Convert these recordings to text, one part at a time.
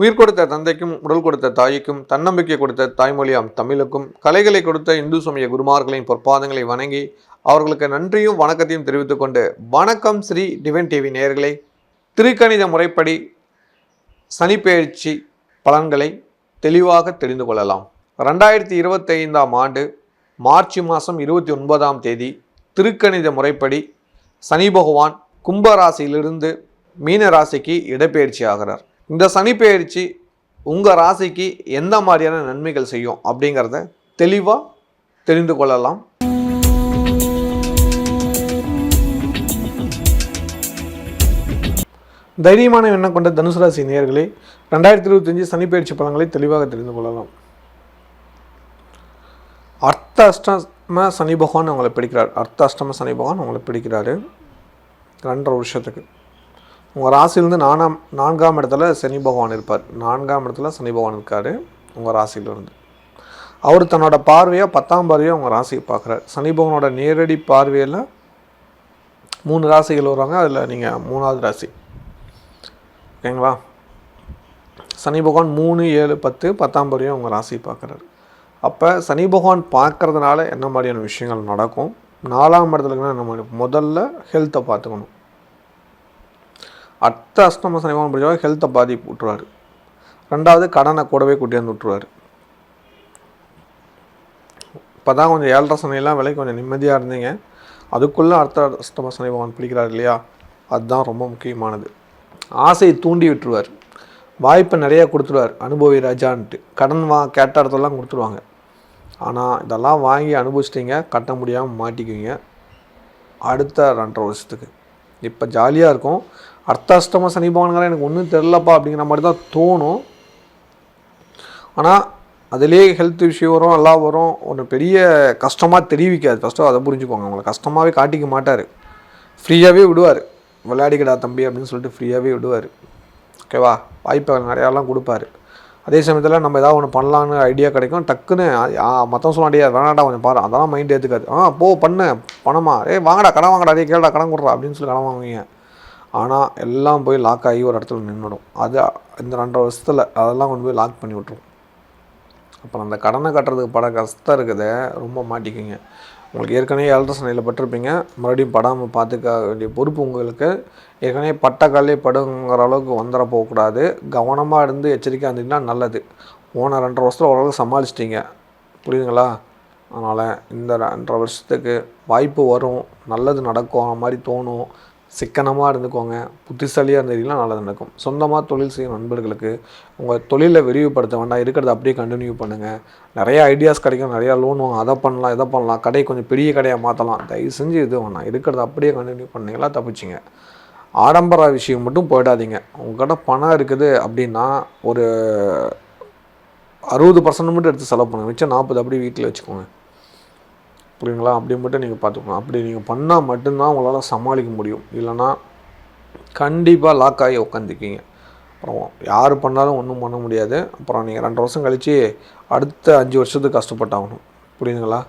உயிர் கொடுத்த தந்தைக்கும் உடல் கொடுத்த தாய்க்கும் தன்னம்பிக்கை கொடுத்த தாய்மொழியாம் தமிழுக்கும் கலைகளை கொடுத்த இந்து சமய குருமார்களின் பொற்பாதங்களை வணங்கி அவர்களுக்கு நன்றியும் வணக்கத்தையும் தெரிவித்துக் கொண்டு வணக்கம் ஸ்ரீ டிவன் டிவி நேயர்களே. திருக்கணித முறைப்படி சனிப்பெயர்ச்சி பலன்களை தெளிவாக தெரிந்து கொள்ளலாம். ரெண்டாயிரத்தி இருபத்தைந்தாம் ஆண்டு மார்ச் மாதம் இருபத்தி ஒன்பதாம் தேதி திருக்கணித முறைப்படி சனி பகவான் கும்ப ராசியிலிருந்து மீன ராசிக்கு இடப்பெயர்ச்சி ஆகிறார். இந்த சனி பெயர்ச்சி உங்கள் ராசிக்கு எந்த மாதிரியான நன்மைகள் செய்யும் அப்படிங்கிறத தெளிவாக தெரிந்து கொள்ளலாம். தைரியமான எண்ணம் கொண்ட தனுசு ராசி நேயர்களே ரெண்டாயிரத்தி இருபத்தஞ்சி சனி பெயர்ச்சி பலன்களை தெளிவாக தெரிந்து கொள்ளலாம். அர்த்த அஷ்டம சனி பகவான் அவங்களை பிடிக்கிறார். அர்த்த அஷ்டம சனி பகவான் அவங்களை பிடிக்கிறாரு. ரெண்டரை வருஷத்துக்கு. உங்கள் ராசியிலேருந்து நானாம் நான்காம் இடத்துல சனி பகவான் இருப்பார். நான்காம் இடத்துல சனி பகவான் இருக்கார் உங்கள் ராசியிலேருந்து. அவர் தன்னோட பார்வையை பத்தாம் பார்வையாக உங்கள் ராசியை பார்க்குறாரு. சனி பகவானோட நேரடி பார்வையில் மூணு ராசிகள் வருவாங்க. அதில் நீங்கள் மூணாவது ராசி. ஓகேங்களா? சனி பகவான் மூணு ஏழு பத்து பத்தாம் பார்வையாக உங்கள் ராசியை பார்க்குறாரு. அப்போ சனி பகவான் பார்க்கறதுனால என்ன மாதிரியான விஷயங்கள் நடக்கும்? நாலாம் இடத்துலக்குன்னா என்ன மாதிரி? முதல்ல ஹெல்த்தை பார்த்துக்கணும். அர்த்த அஷ்டம சனி பகவான் ஹெல்த்தை பாதிப்பு விட்டுருவார் ரெண்டாவது கடனை கூடவே கூட்டியாந்து விட்டுருவார். இப்போ தான் கொஞ்சம் ஏழரை சனையெல்லாம் விலை கொஞ்சம் நிம்மதியாக இருந்தீங்க. அதுக்குள்ளே அர்த்த அஷ்டம சனிபவன் பிடிக்கிறார் இல்லையா? அதுதான் ரொம்ப முக்கியமானது. ஆசையை தூண்டி விட்டுருவார். வாய்ப்பை நிறையா கொடுத்துருவார். அனுபவி ராஜான்ட்டு. கடன் வா கேட்ட இடத்தெல்லாம் கொடுத்துருவாங்க. ஆனால் இதெல்லாம் வாங்கி அனுபவிச்சிட்டிங்க கட்ட முடியாமல் மாட்டிக்குவீங்க. அடுத்த ரெண்டரை வருஷத்துக்கு. இப்போ ஜாலியாக இருக்கும். அர்த்தாஷ்டம சனி பகவானுங்கிற எனக்கு ஒன்றும் தெரிலப்பா அப்படிங்கிற மாதிரி தான் தோணும். ஆனால் அதிலே ஹெல்த் விஷயம் வரும் எல்லாம் வரும். ஒன்று பெரிய கஷ்டமாக தெரிவிக்காது. ஃபஸ்ட்டு அதை புரிஞ்சுக்கோங்க. அவங்களை கஷ்டமாகவே காட்டிக்க மாட்டார். ஃப்ரீயாகவே விடுவார். விளையாடிக்கடா தம்பி அப்படின்னு சொல்லிட்டு ஃப்ரீயாகவே விடுவார். ஓகேவா வாய்ப்புகள் நிறையாலாம் கொடுப்பாரு. அதே சமயத்தில் நம்ம ஏதாவது ஒன்று பண்ணலான்னு ஐடியா கிடைக்கும். டக்குன்னு மொத்தம் சொல்ல ஐடியா வேணாடா கொஞ்சம் பாரு. அதெல்லாம் மைண்ட் ஏற்றுக்காது ஆ போ பண்ணு. பணமா? ஏ வாங்கடா கடன் வாங்கடா. அதே கேளுடா கடன் கொடுறா அப்படின்னு சொல்லி கடன் வாங்குவீங்க. ஆனால் எல்லாம் போய் லாக் ஆகி ஒரு இடத்துல நின்றுடும் அது இந்த ரெண்டரை வருஷத்தில் அதெல்லாம் கொண்டு போய் லாக் பண்ணி விட்ருவோம் அப்புறம் அந்த கடனை கட்டுறதுக்கு பட கஷ்டம் இருக்குது ரொம்ப மாட்டிக்கிங்க. உங்களுக்கு ஏற்கனவே ஏழரை சனையில் பட்டிருப்பீங்க. மறுபடியும் படாமல் பார்த்துக்க வேண்டிய பொறுப்பு உங்களுக்கு. ஏற்கனவே பட்டக்காலே படுங்கிற அளவுக்கு வந்துட போகக்கூடாது. கவனமாக இருந்து எச்சரிக்கையாக இருந்தீங்கன்னா நல்லது. போன ரெண்டரை வருஷத்தில் ஓரளவுக்கு சமாளிச்சிட்டிங்க. புரியுதுங்களா? அதனால் இந்த ரெண்டரை வருஷத்துக்கு வாய்ப்பு வரும். நல்லது நடக்கும். அந்த மாதிரி தோணும். சிக்கனமாக இருந்துக்கோங்க. புத்திசாலியாக இருந்தீங்கன்னா நல்லது நடக்கும். சொந்தமாக தொழில் செய்யும் நண்பர்களுக்கு உங்கள் தொழிலை விரிவுபடுத்த வேண்டாம். இருக்கிறத அப்படியே கண்டினியூ பண்ணுங்கள் நிறைய ஐடியாஸ் கிடைக்கும். நிறையா லோன் வாங்க. அதை பண்ணலாம் இதை பண்ணலாம். கடை கொஞ்சம் பெரிய கடையாக மாற்றலாம் தயவு செஞ்சு இது வேணாம். இருக்கிறத அப்படியே கண்டினியூ பண்ணீங்களா தப்பிச்சிங்க. ஆடம்பர விஷயம் மட்டும் போயிடாதீங்க. உங்கள்கிட்ட பணம் இருக்குது அப்படின்னா ஒரு அறுபது பர்சன்ட் மட்டும் எடுத்து செலவு பண்ணுங்கள் மிச்சம் நாற்பது அப்படியே வீட்டில் வச்சுக்கோங்க. புரியுங்களா அப்படி மட்டும் நீங்கள் பார்த்துக்கணும். அப்படி நீங்கள் பண்ணால் மட்டும்தான் உங்களால் சமாளிக்க முடியும். இல்லைன்னா கண்டிப்பாக லாக் ஆகி உட்காந்துக்கிங்க அப்புறம் யார் பண்ணாலும் ஒன்றும் பண்ண முடியாது. அப்புறம் நீங்கள் ரெண்டு வருஷம் கழித்து அடுத்த அஞ்சு வருஷத்துக்கு கஷ்டப்பட்டாகணும். புரியுதுங்களா?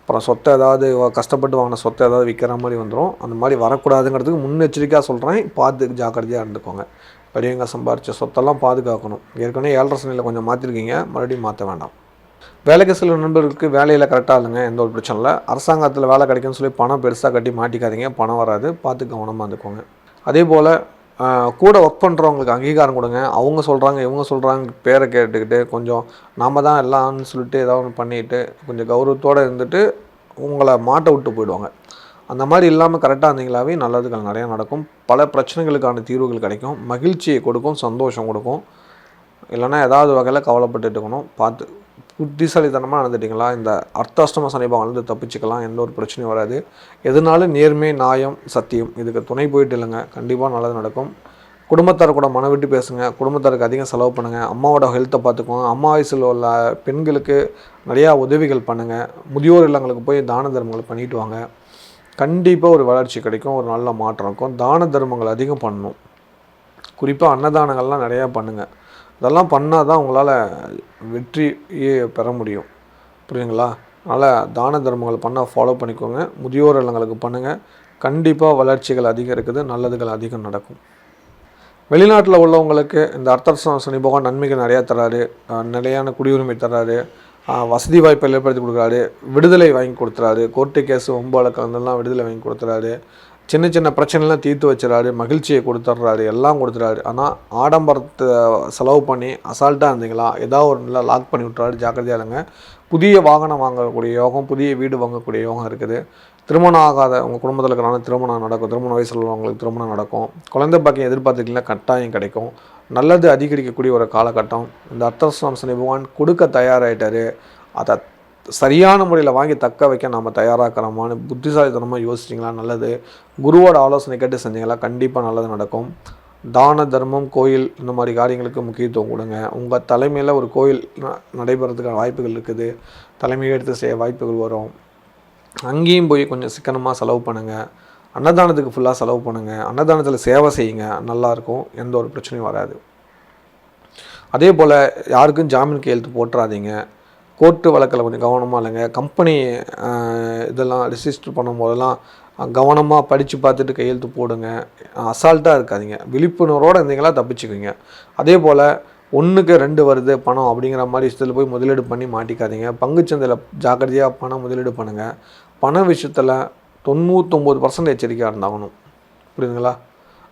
அப்புறம் சொத்தை ஏதாவது கஷ்டப்பட்டு வாங்கின சொத்தை ஏதாவது விற்கிற மாதிரி வந்துடும் அந்த மாதிரி வரக்கூடாதுங்கிறதுக்கு முன்னெச்சரிக்கையாக சொல்கிறேன் பார்த்து ஜாக்கிரதையாக இருந்துக்கோங்க. பெரியவங்க சம்பாரித்த சொத்தெல்லாம் பாதுகாக்கணும். ஏற்கனவே ஏழரை சனையில் கொஞ்சம் மாற்றிருக்கீங்க மறுபடியும் மாற்ற வேண்டாம். வேலைக்கு சில நண்பர்களுக்கு வேலையில் கரெக்டாக இல்லைங்க எந்த ஒரு பிரச்சனை இல்லை. அரசாங்கத்தில் வேலை கிடைக்கும்னு சொல்லி பணம் பெருசாக கட்டி மாட்டிக்காதீங்க பணம் வராது. பார்த்து கவனமாக இருந்துக்கோங்க. அதே போல் கூட ஒர்க் பண்ணுறவங்களுக்கு அங்கீகாரம் கொடுங்க. அவங்க சொல்கிறாங்க இவங்க சொல்கிறாங்க பேரை கேட்டுக்கிட்டு கொஞ்சம் நாம் தான் எல்லாம்னு சொல்லிட்டு ஏதாவது ஒன்று பண்ணிட்டு கொஞ்சம் கௌரவத்தோடு இருந்துட்டு உங்களை மாட்டை விட்டு போயிடுவாங்க. அந்த மாதிரி இல்லாமல் கரெக்டாக இருந்தீங்களாவே நல்லதுகள் நிறையா நடக்கும். பல பிரச்சனைகளுக்கான தீர்வுகள் கிடைக்கும். மகிழ்ச்சியை கொடுக்கும் சந்தோஷம் கொடுக்கும். இல்லைன்னா ஏதாவது வகையில் கவலைப்பட்டுட்டு இருக்கணும். பார்த்து புத்திசாலித்தனமாக நடந்துட்டிங்களா? இந்த அர்த்தாஷ்டம சனிபாவிலேருந்து தப்பிச்சுக்கலாம் எந்த ஒரு பிரச்சனையும் வராது. எதுனாலும் நேர்மை நியாயம் சத்தியம். இதுக்கு துணை போயிட்டு இல்லைங்க. கண்டிப்பாக நல்லது நடக்கும். குடும்பத்தார் கூட மன விட்டு பேசுங்க. குடும்பத்தாருக்கு அதிகம் செலவு பண்ணுங்கள் அம்மாவோட ஹெல்த்தை பார்த்துக்கோங்க அம்மா வயசில் உள்ள பெண்களுக்கு நிறையா உதவிகள் பண்ணுங்கள் முதியோர் இல்லங்களுக்கு போய் தான தர்மங்கள் பண்ணிட்டு வாங்க. கண்டிப்பாக ஒரு வளர்ச்சி கிடைக்கும். ஒரு நல்ல மாற்றம் இருக்கும். தான தர்மங்கள் அதிகம் பண்ணணும். குறிப்பாக அன்னதானங்கள்லாம் நிறையா பண்ணுங்கள் இதெல்லாம் பண்ணால் தான் உங்களால் வெற்றியே பெற முடியும். புரியுதுங்களா? அதனால் தான தர்மங்களை பண்ண ஃபாலோ பண்ணிக்கோங்க. முதியோர் இல்லங்களுக்கு பண்ணுங்கள் கண்டிப்பாக வளர்ச்சிகள் அதிகம் இருக்குது. நல்லதுகள் அதிகம் நடக்கும். வெளிநாட்டில் உள்ளவங்களுக்கு இந்த அர்த்தம் சனி பகவான் நன்மைகள் நிறையா தராரு நிலையான குடியுரிமை தராரு வசதி வாய்ப்பை ஏற்படுத்தி கொடுக்குறாரு. விடுதலை வாங்கி கொடுத்துறாரு. கோர்ட்டு கேஸ் ஒம்பு வழக்கெல்லாம் விடுதலை வாங்கி கொடுத்துறாரு. சின்ன சின்ன பிரச்சனைலாம் தீர்த்து வச்சுறாரு மகிழ்ச்சியை கொடுத்துட்றாரு எல்லாம் கொடுத்துறாரு ஆனால் ஆடம்பரத்தை செலவு பண்ணி அசால்ட்டாக இருந்தீங்களா? ஏதாவது ஒரு நல்லா லாக் பண்ணி விட்றாரு ஜாக்கிரதையா இருங்க. புதிய வாகனம் வாங்கக்கூடிய யோகம் புதிய வீடு வாங்கக்கூடிய யோகம் இருக்குது. திருமணம் ஆகாத உங்கள் குடும்பத்தில் இருக்கிறனால திருமணம் நடக்கும். திருமண வயசில் உள்ளவங்களுக்கு திருமணம் நடக்கும். குழந்தை பாக்கியம் எதிர்பார்த்துக்கலாம் கட்டாயம் கிடைக்கும். நல்லது அதிகரிக்கக்கூடிய ஒரு காலகட்டம். இந்த அர்த்தஸ்லாம் சனி பகவான் கொடுக்க தயாராகிட்டாரு அதை சரியான முறையில் வாங்கி தக்க வைக்க நாம் தயாராகிறோமான்னு புத்திசாலித்தனமாக யோசிச்சிங்களா? நல்லது. குருவோட ஆலோசனை கேட்டு செஞ்சீங்களா? கண்டிப்பாக நல்லது நடக்கும். தான தர்மம் கோயில் இந்த மாதிரி காரியங்களுக்கு முக்கியத்துவம் கொடுங்க. உங்கள் தலைமையில் ஒரு கோயில் ந- நடைபெறதுக்கான வாய்ப்புகள் இருக்குது. தலைமையை எடுத்து செய்ய வாய்ப்புகள் வரும். அங்கேயும் போய் கொஞ்சம் சிக்கனமாக செலவு பண்ணுங்கள் அன்னதானத்துக்கு ஃபுல்லாக செலவு பண்ணுங்கள் அன்னதானத்தில் சேவை செய்யுங்க. நல்லாயிருக்கும் எந்த ஒரு பிரச்சனையும் வராது. அதே போல் யாருக்கும் ஜாமீன் கையெழுத்து போட்டுறாதீங்க. கோர்ட்டு வழக்கில் கொஞ்சம் கவனமாக இல்லைங்க. கம்பெனி இதெல்லாம் ரிஜிஸ்டர் பண்ணும் போதெல்லாம் கவனமாக படித்து பார்த்துட்டு கையெழுத்து போடுங்க. அசால்ட்டாக இருக்காதிங்க. விழிப்புணர்வோடு இருந்தீங்களா தப்பிச்சுக்குங்க அதே போல் ஒன்றுக்கு ரெண்டு வருது பணம் அப்படிங்கிற மாதிரி விஷயத்தில் போய் முதலீடு பண்ணி மாட்டிக்காதீங்க. பங்குச்சந்தையில் ஜாக்கிரதையாக பணம் முதலீடு பண்ணுங்கள் பண விஷயத்தில் தொண்ணூத்தொம்பது பர்சன்ட் எச்சரிக்கையாக இருந்தாகணும். புரியுதுங்களா?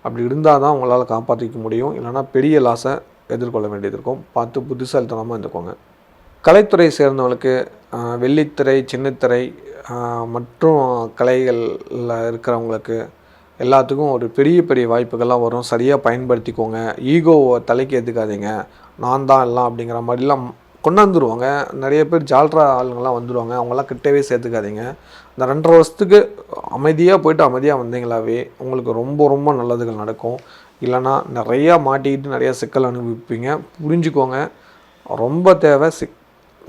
அப்படி இருந்தால் தான் உங்களால் காப்பாற்றிக்க முடியும். இல்லைன்னா பெரிய லாஸை எதிர்கொள்ள வேண்டியது இருக்கும். பார்த்து புத்திசாலித்தனமாக இருந்துக்கோங்க. கலைத்துறை சேர்ந்தவங்களுக்கு வெள்ளித்திரை சின்னத்திரை மற்றும் கலைகளில் இருக்கிறவங்களுக்கு எல்லாத்துக்கும் ஒரு பெரிய பெரிய வாய்ப்புகள்லாம் வரும். சரியாக பயன்படுத்திக்கோங்க. ஈகோவை தலைக்கு ஏற்றுக்காதீங்க நான் தான் எல்லாம் அப்படிங்கிற மாதிரிலாம் கொண்டாந்துருவாங்க. நிறைய பேர் ஜால்ரா ஆளுங்கள்லாம் வந்துடுவாங்க அவங்களாம் கிட்டவே சேர்த்துக்காதீங்க. இந்த ரெண்டரை வருஷத்துக்கு அமைதியாக போயிட்டு அமைதியாக வந்தீங்களாவே உங்களுக்கு ரொம்ப ரொம்ப நல்லதுகள் நடக்கும். இல்லைன்னா நிறையா மாட்டிக்கிட்டு நிறையா சிக்கல் அனுபவிப்பீங்க. புரிஞ்சுக்கோங்க. ரொம்ப தேவை. சிக்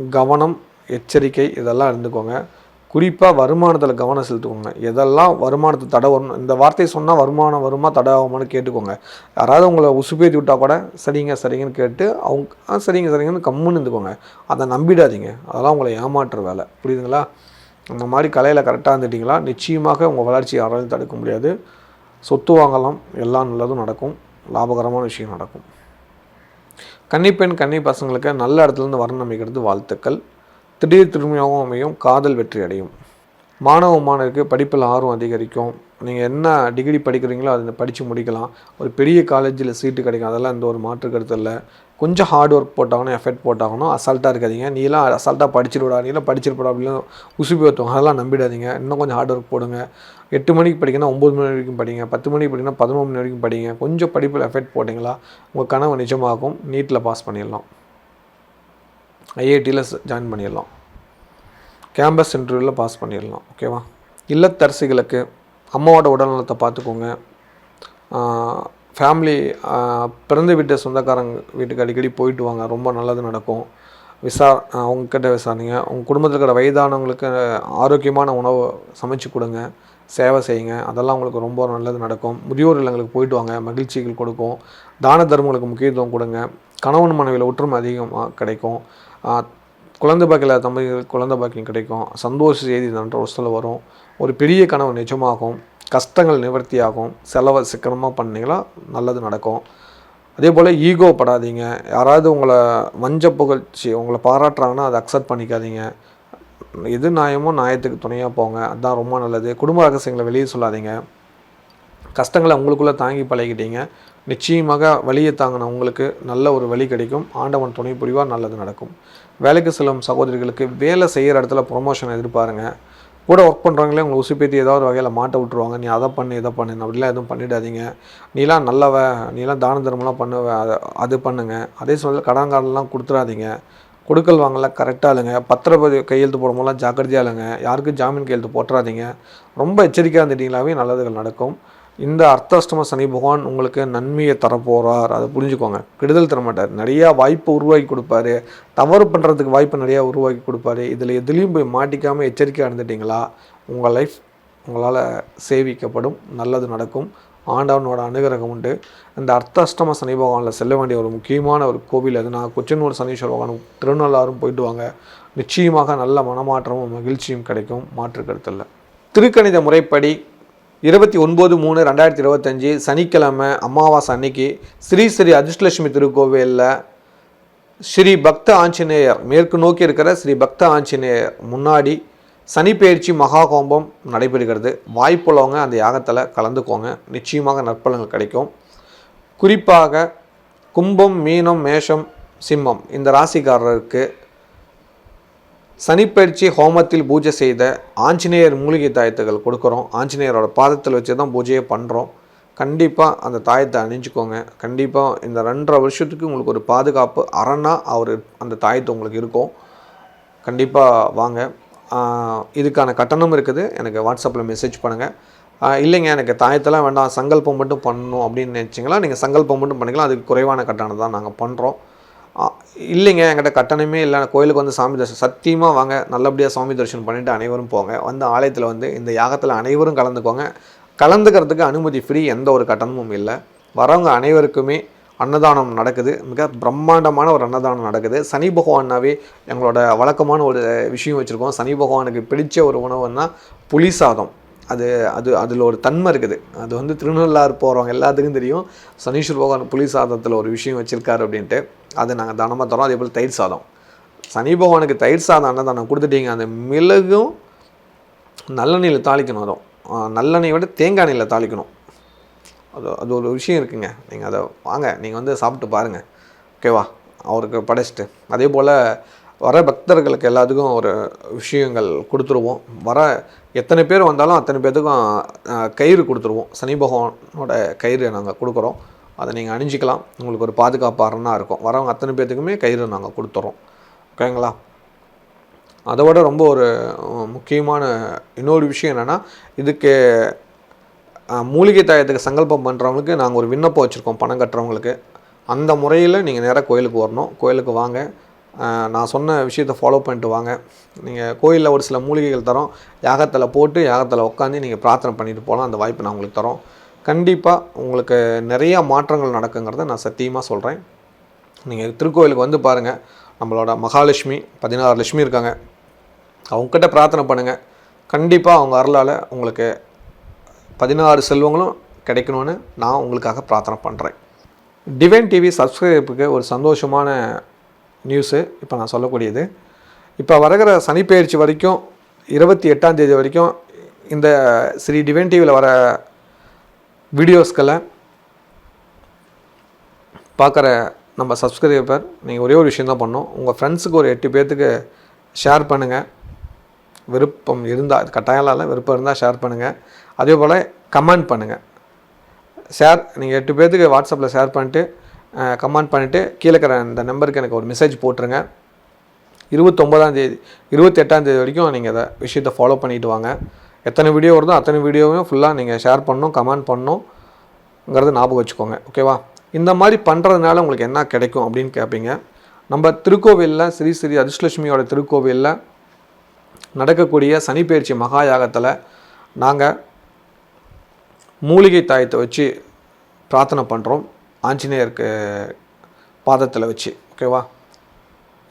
கவனம் எச்சரிக்கை இதெல்லாம் இருந்துக்கோங்க. குறிப்பாக வருமானத்தில் கவனம் செலுத்துக்கோங்க எதெல்லாம் வருமானத்தை தடை வரும் இந்த வார்த்தையை சொன்னால் வருமானம் வருமா தடை ஆகுமான்னு கேட்டுக்கோங்க. யாராவது உங்களை உசுப்பேத்தி விட்டால் கூட சரிங்க சரிங்கன்னு கேட்டு அவங்க ஆ சரிங்க சரிங்கன்னு கம்முன்னு இருந்துக்கோங்க. அதை நம்பிடாதீங்க. அதெல்லாம் உங்களை ஏமாற்றுற வேலை. புரியுதுங்களா? அந்த மாதிரி கலையில் கரெக்டாக இருந்துட்டிங்களா? நிச்சயமாக உங்கள் வளர்ச்சி யாராலையும் தடுக்க முடியாது. சொத்து வாங்கலாம் எல்லாம் நல்லதும் நடக்கும். லாபகரமான விஷயம் நடக்கும். கன்னிப்பெண் கன்னி பசங்களுக்கு நல்ல இடத்துலேருந்து வரணும் அமைக்கிறது வாழ்த்துக்கள். திடீர் திரும்பியாகவும் அமையும் காதல் வெற்றி அடையும். மாணவ மாணவருக்கு படிப்பில் ஆர்வம் அதிகரிக்கும். நீங்கள் என்ன டிகிரி படிக்கிறீங்களோ அதை படித்து முடிக்கலாம். ஒரு பெரிய காலேஜில் சீட்டு கிடைக்கும். அதெல்லாம் எந்த ஒரு மாற்று கருத்து இல்லை. கொஞ்சம் ஹார்ட் ஒர்க் போட்டாகணும் எஃபெக்ட் போட்டாகணும் அசால்ட்டாக இருக்காதிங்க. நீலாம் அசால்ட்டாக படிச்சிருவிடா நீலாம் படிச்சிருப்படா அப்படின்னு உசுப்பி வைத்தோம். அதெல்லாம் நம்பிடாதீங்க. இன்னும் கொஞ்சம் ஹார்ட் ஒர்க் போடுங்க. எட்டு மணிக்கு படிக்கணும் ஒம்பது மணி வரைக்கும் படிங்க. பத்து மணிக்கு படிக்கணும் பதினொன்று மணி வரைக்கும் படிங்க. கொஞ்சம் படிப்பில் எஃபெக்ட் போட்டிங்களா உங்கள் கனவு நிஜமாகும். நீட்டில் பாஸ் பண்ணிடலாம். ஐஐடியில் ஜாயின் பண்ணிடலாம். கேம்பஸ் இன்டர்வியூவில் பாஸ் பண்ணிடலாம் ஓகேவா இல்லத்தரசிகளுக்கு அம்மாவோட உடல்நலத்தை பார்த்துக்கோங்க. ஃபேமிலி பிறந்த வீட்டு சொந்தக்காரங்க வீட்டுக்கு அடிக்கடி போயிட்டு வாங்க ரொம்ப நல்லது நடக்கும். விசா அவங்கக்கிட்ட விசாரிங்க. உங்கள் குடும்பத்தில் இருக்கிற வயதானவங்களுக்கு ஆரோக்கியமான உணவு சமைச்சு கொடுங்க சேவை செய்யுங்க. அதெல்லாம் உங்களுக்கு ரொம்ப நல்லது நடக்கும். முதியோர் இல்லங்களுக்கு போயிட்டு வாங்க மகிழ்ச்சிகள் கொடுக்கும். தான தர்மங்களுக்கு முக்கியத்துவம் கொடுங்க. கணவன் மனைவியில் ஒற்றுமை அதிகமாக கிடைக்கும். ஆஹ் குழந்தை பாக்கியில் தம்பதிகளுக்கு குழந்தை பாக்கியம் கிடைக்கும். சந்தோஷ செய்தி நன்ற சில வரும். ஒரு பெரிய கனவு நிஜமாகும். கஷ்டங்கள் நிவர்த்தியாகும். செலவை சிக்கனமாக பண்ணிங்கன்னா நல்லது நடக்கும். அதே போல் ஈகோ படாதீங்க. யாராவது உங்களை வஞ்ச புகழ்ச்சி உங்களை பாராட்டுறாங்கன்னா அதை அக்செப்ட் பண்ணிக்காதீங்க. எது நியாயமோ நியாயத்துக்கு துணையாக போங்க. அதுதான் ரொம்ப நல்லது. குடும்ப ரகசியங்களை வெளியே சொல்லாதீங்க. கஷ்டங்களை உங்களுக்குள்ளே தாங்கி பழகிட்டீங்க. நிச்சயமாக வழியை தாங்கின உங்களுக்கு நல்ல ஒரு வழி கிடைக்கும். ஆண்டவன் துணை புரிவார் நல்லது நடக்கும். வேலைக்கு செல்லும் சகோதரிகளுக்கு வேலை செய்கிற இடத்துல ப்ரொமோஷன் எதிர்பாருங்க. கூட ஒர்க் பண்ணுறவங்களே உங்களை உசுப்பேத்தி ஏதாவது வகையில் மாட்ட விட்ருவாங்க நீ அதை பண்ணு இதை பண்ணு அப்படிலாம் எதுவும் பண்ணிடாதீங்க. நீலாம் நல்லவ நீலாம் தான தர்மம்லாம் பண்ணுவ அதை அது பண்ணுங்க. அதே சமயத்தில் கடன்காரெல்லாம் கொடுத்துடாதீங்க கொடுக்கல் வாங்கல கரெக்டாக இல்லைங்க. பத்திரப்பதி கையெழுத்து போடும்போதெல்லாம் ஜாக்கிரதையாக இல்லைங்க. யாருக்கும் ஜாமீன் கையெழுத்து போட்டுறாதீங்க. ரொம்ப எச்சரிக்கையாக இருந்துட்டீங்களாவே நல்லதுகள் நடக்கும். இந்த அர்த்தாஷ்டம சனி பகவான் உங்களுக்கு நன்மையை தரப்போகிறார் அதை புரிஞ்சுக்கோங்க. கெடுதல் தரமாட்டார் நிறையா வாய்ப்பு உருவாக்கி கொடுப்பாரு. தவறு பண்ணுறதுக்கு வாய்ப்பு நிறையா உருவாக்கி கொடுப்பாரு. இதில் எதுலேயும் போய் மாட்டிக்காமல் எச்சரிக்கையாக இருந்துட்டீங்களா? உங்கள் லைஃப் உங்களால் சேவிக்கப்படும். நல்லது நடக்கும். ஆண்டவனோட அனுகிரகம் உண்டு. இந்த அர்த்தாஷ்டம சனி பகவானில் செல்ல வேண்டிய ஒரு முக்கியமான ஒரு கோவில் எதுனா கொச்சனூர் சனீஸ்வர பகவான் திருநள்ளாரும் போயிட்டு வாங்க. நிச்சயமாக நல்ல மனமாற்றமும் மகிழ்ச்சியும் கிடைக்கும். மாற்று கருத்தில் திருக்கணித முறைப்படி இருபத்தி ஒன்பது மூணு ரெண்டாயிரத்தி இருபத்தஞ்சி சனிக்கிழமை அமாவாசை அன்னைக்கு ஸ்ரீ ஸ்ரீ அதிர்ஷ்டலட்சுமி திருக்கோவிலில் ஸ்ரீ பக்த ஆஞ்சநேயர் மேற்கு நோக்கி இருக்கிற ஸ்ரீ பக்த ஆஞ்சநேயர் முன்னாடி சனிப்பெயர்ச்சி மகா கோம்பம் நடைபெறுகிறது. வாய்ப்புள்ளவங்க அந்த யாகத்தில் கலந்துக்கோங்க. நிச்சயமாக நற்பலன்கள் கிடைக்கும். குறிப்பாக கும்பம் மீனம் மேஷம் சிம்மம் இந்த ராசிக்காரருக்கு சனிப்பயிற்சி ஹோமத்தில் பூஜை செய்த ஆஞ்சநேயர் மூலிகை தாயத்துகள் கொடுக்குறோம். ஆஞ்சநேயரோட பாதத்தில் வச்சு தான் பூஜையை பண்ணுறோம் கண்டிப்பாக அந்த தாயத்தை அணிஞ்சுக்கோங்க. கண்டிப்பாக இந்த ரெண்டரை வருஷத்துக்கு உங்களுக்கு ஒரு பாதுகாப்பு அரணா அவர் அந்த தாயத்தை உங்களுக்கு இருக்கும். கண்டிப்பாக வாங்க. இதுக்கான கட்டணம் இருக்குது. எனக்கு வாட்ஸ்அப்பில் மெசேஜ் பண்ணுங்கள் இல்லைங்க எனக்கு தாயத்தெல்லாம் வேண்டாம். சங்கல்பம் மட்டும் பண்ணணும் அப்படின்னு நினச்சிங்களா நீங்கள் சங்கல்பம் மட்டும் பண்ணிக்கலாம். அதுக்கு குறைவான கட்டணம் தான் நாங்கள் பண்ணுறோம் இல்லைங்க என்கிட்ட கட்டணமே இல்லை. கோயிலுக்கு வந்து சாமி தரிசனம் சத்தியமாக வாங்க நல்லபடியாக சாமி தரிசனம் பண்ணிவிட்டு அனைவரும் போங்க. வந்து ஆலயத்தில் வந்து இந்த யாகத்தில் அனைவரும் கலந்துக்கோங்க. கலந்துக்கிறதுக்கு அனுமதி ஃப்ரீ எந்த ஒரு கட்டணமும் இல்லை. வரவங்க அனைவருக்குமே அன்னதானம் நடக்குது. மிக பிரம்மாண்டமான ஒரு அன்னதானம் நடக்குது. சனி பகவான்னாவே எங்களோட வழக்கமான ஒரு விஷயம் வச்சுருக்கோம். சனி பகவானுக்கு பிடித்த ஒரு உணவுன்னா புளி சாதம். அது அது அதில் ஒரு தன்மை இருக்குது. அது வந்து திருநள்ளாறு போகிறவங்க எல்லாத்துக்கும் தெரியும். சனீஸ்வர் பகவான் புளி சாதத்தில் ஒரு விஷயம் வச்சுருக்காரு அப்படின்ட்டு. அதை நாங்கள் தானமாக தரோம் அதே போல் தயிர் சாதம். சனி பகவானுக்கு தயிர் சாதம் அன்னதானம் கொடுத்துட்டீங்க அந்த மிளகும் நல்லெண்ணெயில் தாளிக்கணும் அதுவும். ஆஹ் நல்லெண்ணெயை விட தேங்காய் எண்ணெயில் தாளிக்கணும். அது அது ஒரு விஷயம் இருக்குங்க. நீங்கள் அதை வாங்க நீங்கள் வந்து சாப்பிட்டு பாருங்கள் ஓகேவா அவருக்கு படைச்சிட்டு. அதே போல் வர பக்தர்களுக்கு எல்லாத்துக்கும் ஒரு விஷயங்கள் கொடுத்துருவோம். வர எத்தனை பேர் வந்தாலும் அத்தனை பேர்த்துக்கும் கயிறு கொடுத்துருவோம். சனி பகவானோட கயிறு நாங்கள் கொடுக்குறோம். அதை நீங்கள் அணிஞ்சிக்கலாம். உங்களுக்கு ஒரு பாதுகாப்பு அரணாக இருக்கும். வரவங்க அத்தனை பேர்த்துக்குமே கயிறு நாங்கள் கொடுத்துறோம். ஓகேங்களா? அதை விட ரொம்ப ஒரு முக்கியமான இன்னொரு விஷயம் என்னென்னா இதுக்கு மூலிகை தாயத்துக்கு சங்கல்பம் பண்ணுறவங்களுக்கு நாங்கள் ஒரு விண்ணப்பம் வச்சுருக்கோம் பணம் கட்டுறவங்களுக்கு. அந்த முறையில் நீங்கள் நேராக கோயிலுக்கு வரணும். கோயிலுக்கு வாங்க. நான் சொன்ன விஷயத்தை ஃபாலோ பண்ணிட்டு வாங்க. நீங்கள் கோயிலில் ஒரு சில மூலிகைகள் தரோம். யாகத்தில் போட்டு யாகத்தில் உட்காந்து நீங்கள் பிரார்த்தனை பண்ணிட்டு போகலாம் அந்த வாய்ப்பு நான் உங்களுக்கு தரோம். கண்டிப்பாக உங்களுக்கு நிறையா மாற்றங்கள் நடக்குங்கிறத நான் சத்தியமாக சொல்கிறேன் நீங்கள் திருக்கோயிலுக்கு வந்து பாருங்கள் நம்மளோட மகாலட்சுமி பதினாறு லட்சுமி இருக்காங்க. அவங்கக்கிட்ட பிரார்த்தனை பண்ணுங்கள் கண்டிப்பாக அவங்க அருளால் உங்களுக்கு பதினாறு செல்வங்களும் கிடைக்கணும்னு நான் உங்களுக்காக பிரார்த்தனை பண்ணுறேன் டிவைன் டிவி சப்ஸ்கிரைபுக்கு ஒரு சந்தோஷமான நியூஸு இப்போ நான் சொல்லக்கூடியது. இப்போ வரகிற சனிப்பெயர்ச்சி வரைக்கும் இருபத்தி எட்டாம் தேதி வரைக்கும் இந்த ஸ்ரீ டிவைன் டிவியில் வர வீடியோஸ்களை பார்க்குற நம்ம சப்ஸ்கிரைபர் நீங்கள் ஒரே ஒரு விஷயம் தான் பண்ணணும். உங்கள் ஃப்ரெண்ட்ஸுக்கு ஒரு எட்டு பேர்த்துக்கு ஷேர் பண்ணுங்கள் விருப்பம் இருந்தால் அது கட்டாயம் இல்லை விருப்பம் இருந்தால் ஷேர் பண்ணுங்கள் அதே போல் கமெண்ட் பண்ணுங்கள் ஷேர் நீங்கள் எட்டு பேர்த்துக்கு வாட்ஸ்அப்பில் ஷேர் பண்ணிட்டு கமெண்ட் பண்ணிவிட்டு கீழே இருக்கிற அந்த நம்பருக்கு எனக்கு ஒரு மெசேஜ் போட்டுருங்க. இருபத்தொம்போதாம் தேதி இருபத்தெட்டாம் தேதி வரைக்கும் நீங்கள் அதை விஷயத்தை ஃபாலோ பண்ணிட்டு வாங்க. எத்தனை வீடியோ வருதோ அத்தனை வீடியோவையும் ஃபுல்லாக நீங்கள் ஷேர் பண்ணணும் கமெண்ட் பண்ணணுங்கிறது ஞாபகம் வச்சுக்கோங்க. ஓகேவா இந்த மாதிரி பண்ணுறதுனால உங்களுக்கு என்ன கிடைக்கும் அப்படின்னு கேட்பீங்க நம்ம திருக்கோவிலில் ஸ்ரீ ஸ்ரீ அதிர்ஷ்டலட்சுமியோட திருக்கோவிலில் நடக்கக்கூடிய சனிப்பெயர்ச்சி மகா யாகத்தில் நாங்கள் மூலிகை தாயத்தை வச்சு பிரார்த்தனை பண்ணுறோம் ஆஞ்சநேயருக்கு பாதத்தில் வச்சு. ஓகேவா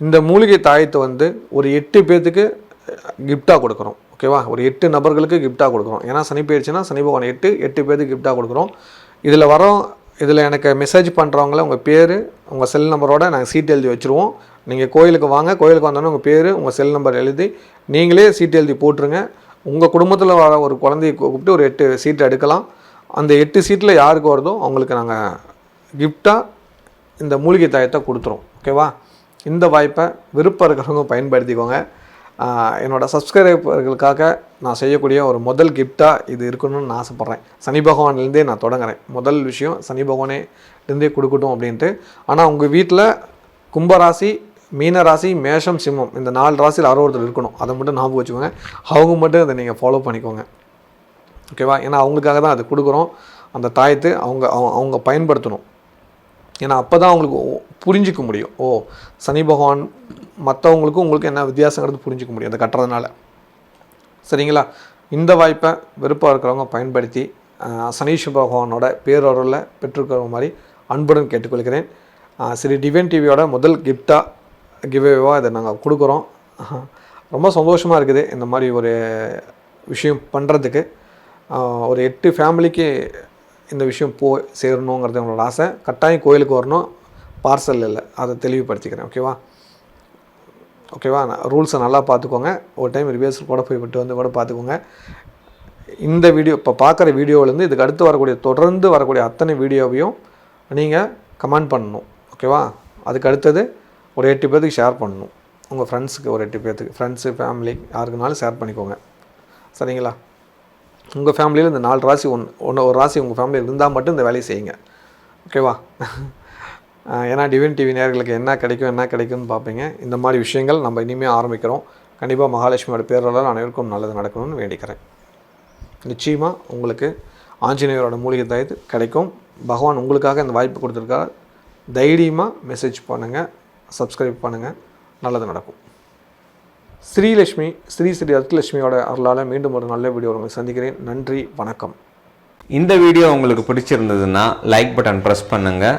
இந்த மூலிகை தாயத்தை வந்து ஒரு எட்டு பேர்த்துக்கு கிஃப்டாக கொடுக்குறோம் ஓகேவா? ஒரு எட்டு நபர்களுக்கு கிஃப்டாக கொடுக்குறோம். ஏன்னா சனி போயிடுச்சுன்னா சனி பகவான் எட்டு எட்டு பேருக்கு கிஃப்டாக கொடுக்குறோம். இதில் வரோம் இதில் எனக்கு மெசேஜ் பண்ணுறவங்கள உங்கள் பேர் உங்கள் செல் நம்பரோட நாங்கள் சீட் எழுதி வச்சுருவோம். நீங்கள் கோயிலுக்கு வாங்க கோயிலுக்கு வந்தோன்னே உங்கள் பேர் உங்கள் செல் நம்பர் எழுதி நீங்களே சீட் எழுதி போட்டுருங்க. உங்கள் குடும்பத்தில் வர ஒரு குழந்தைய கூப்பிட்டு ஒரு எட்டு சீட் எடுக்கலாம். அந்த எட்டு சீட்டில் யாருக்கு வருதோ அவங்களுக்கு நாங்கள் கிஃப்டாக இந்த மூலிகை தாயத்தை கொடுத்துரும் ஓகேவா? இந்த வாய்ப்பை விருப்பம் இருக்கிறவங்க பயன்படுத்திக்கோங்க. என்னோடய என்னோட சப்ஸ்கிரைபர்களுக்காக நான் செய்யக்கூடிய ஒரு முதல் கிஃப்டாக இது இருக்கணும்னு நான் ஆசைப்பட்றேன். சனி பகவான்லேருந்தே நான் தொடங்குறேன். முதல் விஷயம் சனி பகவானே இருந்தே கொடுக்கட்டும் அப்படின்ட்டு. ஆனால் உங்கள் வீட்டில் கும்பராசி மீன ராசி மேஷம் சிம்மம் இந்த நாலு ராசியில் யாரோ ஒருத்தர் இருக்கணும். அதை மட்டும் ஞாபகம் வச்சுக்கோங்க. அவங்க மட்டும் அதை நீங்கள் ஃபாலோ பண்ணிக்கோங்க. ஓகேவா ஏன்னா அவங்களுக்காக தான் அது கொடுக்குறோம். அந்த தாயத்தை அவங்க அவங்க- அவங்க பயன்படுத்தணும். ஏன்னா அப்போ தான் அவங்களுக்கு புரிஞ்சிக்க முடியும். ஓ சனி பகவான் மற்றவங்களுக்கும் உங்களுக்கு என்ன வித்தியாசங்கிறது புரிஞ்சிக்க முடியும் அதை கட்டுறதுனால. சரிங்களா? இந்த வாய்ப்பை விருப்பம் இருக்கிறவங்க பயன்படுத்தி சனீஷ் பகவானோட பேரொருளில் பெற்றுக்கிற மாதிரி அன்புடன் கேட்டுக்கொள்கிறேன். ஸ்ரீ டிவைன் டிவியோட முதல் கிஃப்டாக கிவ்வேவாக இதை நாங்கள் கொடுக்குறோம். ரொம்ப சந்தோஷமாக இருக்குது இந்த மாதிரி ஒரு விஷயம் பண்ணுறதுக்கு ஒரு எட்டு ஃபேமிலிக்கு இந்த விஷயம் போ சேரணுங்கிறது உங்களோட ஆசை. கட்டாயம் கோயிலுக்கு வரணும். பார்சல் இல்லை. அதை தெளிவுபடுத்திக்கிறேன். ஓகேவா? ஓகேவா ரூல்ஸை நல்லா பார்த்துக்கோங்க. ஒரு டைம் ரிவர்ஸில் கூட போய் விட்டு வந்து கூட பார்த்துக்கோங்க. இந்த வீடியோ இப்போ பார்க்குற வீடியோவிலேருந்து இதுக்கு அடுத்து வரக்கூடிய தொடர்ந்து வரக்கூடிய அத்தனை வீடியோவையும் நீங்கள் கமெண்ட் பண்ணணும். ஓகேவா அதுக்கு அடுத்தது ஒரு எட்டு பேர்த்துக்கு ஷேர் பண்ணணும். உங்கள் ஃப்ரெண்ட்ஸுக்கு ஒரு எட்டு பேர்த்துக்கு ஃப்ரெண்ட்ஸு ஃபேமிலி யாருக்குனாலும் ஷேர் பண்ணிக்கோங்க. சரிங்களா? உங்கள் ஃபேமிலியில் இந்த நாலு ராசி ஒன்று ஒன்று ஒரு ராசி உங்கள் ஃபேமிலியில் இருந்தால் மட்டும் இந்த வேலையை செய்யுங்க. ஓகேவா ஏன்னா டிவின் டிவி நேர்களுக்கு என்ன கிடைக்கும் என்ன கிடைக்கும்னு பார்ப்பீங்க. இந்த மாதிரி விஷயங்கள் நம்ம இனிமேல் ஆரம்பிக்கிறோம். கண்டிப்பாக மகாலட்சுமியோட பேரலால் அனைவருக்கும் நல்லது நடக்கணும்னு வேண்டிக்கிறேன். நிச்சயமாக உங்களுக்கு ஆஞ்சநேயரோட மூலிகை தயது கிடைக்கும். பகவான் உங்களுக்காக இந்த வாய்ப்பு கொடுத்துருக்காரு. தைரியமாக மெசேஜ் பண்ணுங்கள் சப்ஸ்கிரைப் பண்ணுங்கள் நல்லது நடக்கும். ஸ்ரீலட்சுமி ஸ்ரீ ஸ்ரீ அர்த்தலட்சுமியோட அருளால் மீண்டும் ஒரு நல்ல வீடியோ உங்களை சந்திக்கிறேன். நன்றி வணக்கம். இந்த வீடியோ உங்களுக்கு பிடிச்சிருந்ததுன்னா லைக் பட்டன் ப்ரெஸ் பண்ணுங்கள்